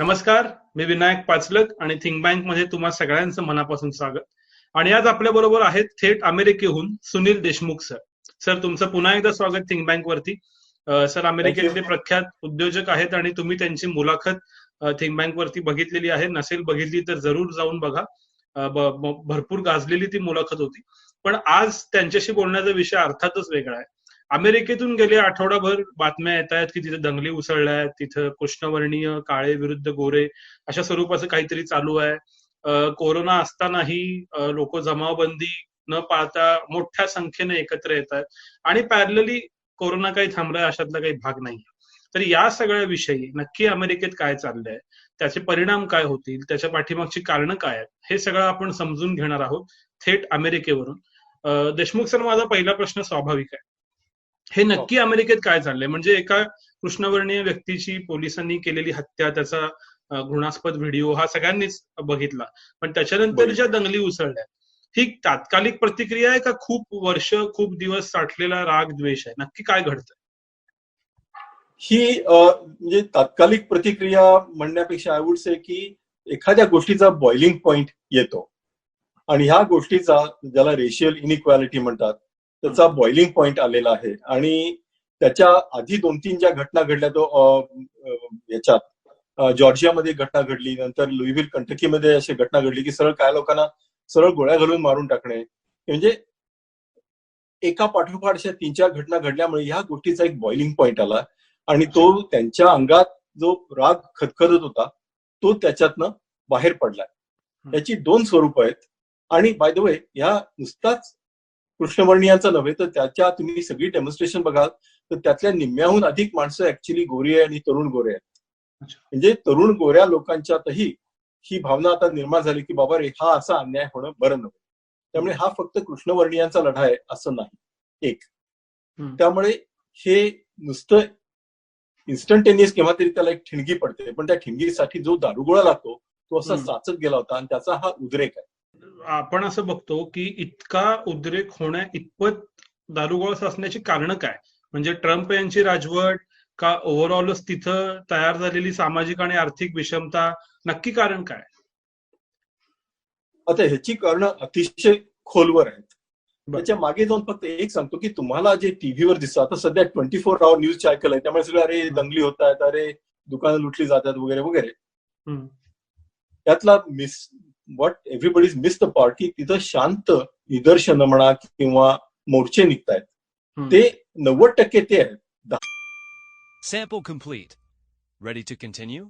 नमस्कार मी विनायक पाचलक आणि थिंक बँकमध्ये तुम्हा सगळ्यांचं मनापासून स्वागत. आणि आज आपल्या बरोबर आहेत थेट अमेरिकेहून सुनील देशमुख सर. सर तुमचं पुन्हा एकदा स्वागत थिंक बँक वरती. सर अमेरिकेतले प्रख्यात उद्योजक आहेत आणि तुम्ही त्यांची मुलाखत थिंक बँक वरती बघितलेली आहे. नसेल बघितली तर जरूर जाऊन बघा. भरपूर गाजलेली ती मुलाखत होती. पण आज त्यांच्याशी बोलण्याचा विषय अर्थातच वेगळा आहे. अमेरिकेतून गेले आठवडाभर बातम्या येत आहेत की तिथे दंगली उसळल्या आहेत तिथं कृष्णवर्णीय काळे विरुद्ध गोरे अशा स्वरूपाचं काहीतरी चालू आहे. कोरोना असतानाही लोक जमावबंदी न पाळता मोठ्या संख्येने एकत्र येत आहेत. आणि पॅरलली कोरोना काही थांबलाय अशातला काही भाग नाही तर या सगळ्या विषयी नक्की अमेरिकेत काय चाललंय त्याचे परिणाम काय होतील त्याच्या पाठीमागची कारणं काय आहेत हे सगळं आपण समजून घेणार आहोत थेट अमेरिकेवरून. देशमुख सर माझा पहिला प्रश्न स्वाभाविक आहे. हे नक्की अमेरिकेत काय चाललंय म्हणजे एका कृष्णवर्णीय व्यक्तीची पोलिसांनी केलेली हत्या त्याचा घृणास्पद व्हिडिओ हा सगळ्यांनीच बघितला. पण त्याच्यानंतर. ज्या दंगली उसळल्या ही तात्कालिक प्रतिक्रिया आहे का खूप वर्ष खूप दिवस साठलेला राग द्वेष आहे? नक्की काय घडतंय? ही म्हणजे तात्कालिक प्रतिक्रिया म्हणण्यापेक्षा आय वुड से की एखाद्या गोष्टीचा बॉइलिंग पॉइंट येतो. आणि ह्या गोष्टीचा ज्याला रेशियल इनइक्वॅलिटी म्हणतात त्याचा बॉइलिंग पॉइंट आलेला आहे. आणि त्याच्या आधी दोन तीन ज्या घटना घडल्या तो याच्यात जॉर्जियामध्ये घटना घडली नंतर लुईव्हिल कंटकीमध्ये अशी घटना घडली की सरळ काय लोकांना सरळ गोळ्या घालून मारून टाकणे. म्हणजे एका पाठोपाठ अशा तीन चार घटना घडल्यामुळे ह्या गोष्टीचा एक बॉइलिंग पॉइंट आला. आणि तो त्यांच्या अंगात जो राग खदखदत होता तो त्याच्यातनं बाहेर पडलाय. याची दोन स्वरूप आहेत. आणि बाय द वे ह्या नुसताच कृष्णवर्णीयांचा नव्हे तर त्याच्या तुम्ही सगळी डेमॉन्स्ट्रेशन बघाल तर त्यातल्या निम्म्याहून अधिक माणसं ऍक्च्युली गोरी आहे आणि तरुण गोरे आहेत. म्हणजे तरुण गोऱ्या लोकांच्यातही ही भावना आता निर्माण झाली की बाबा रे हा असा अन्याय होणं बरं नव्हे त्यामुळे हा फक्त कृष्णवर्णीयांचा लढा आहे असं नाही एक. त्यामुळे हे नुसतं इन्स्टंटेनियस केव्हा तरी त्याला एक ठिणगी पडते पण त्या ठिणगीसाठी जो दारुगोळा लागतो तो असा. साचत गेला होता आणि त्याचा हा उद्रेक आहे आपण असं बघतो की इतका उद्रेक होण्या इतपत दारुगोळा असण्याची कारण काय? म्हणजे ट्रम्प यांची राजवट का ओव्हरऑलच तिथं तयार झालेली सामाजिक आणि आर्थिक विषमता नक्की कारण काय? आता ह्याची कारण अतिशय खोलवर आहेत. त्याच्यामागे जाऊन फक्त एक सांगतो की तुम्हाला जे टीव्हीवर दिसतं आता सध्या twenty four hour news cycle आहे त्यामुळे सगळं अरे दंगली होत आहेत अरे दुकानं लुटली जातात वगैरे वगैरे. त्यातला miss what everybody miss the part की तिथं शांत निदर्शनं म्हणा किंवा मोर्चे निघतायत. ते नव्वद टक्के ते आहेत Sample complete. Ready to continue?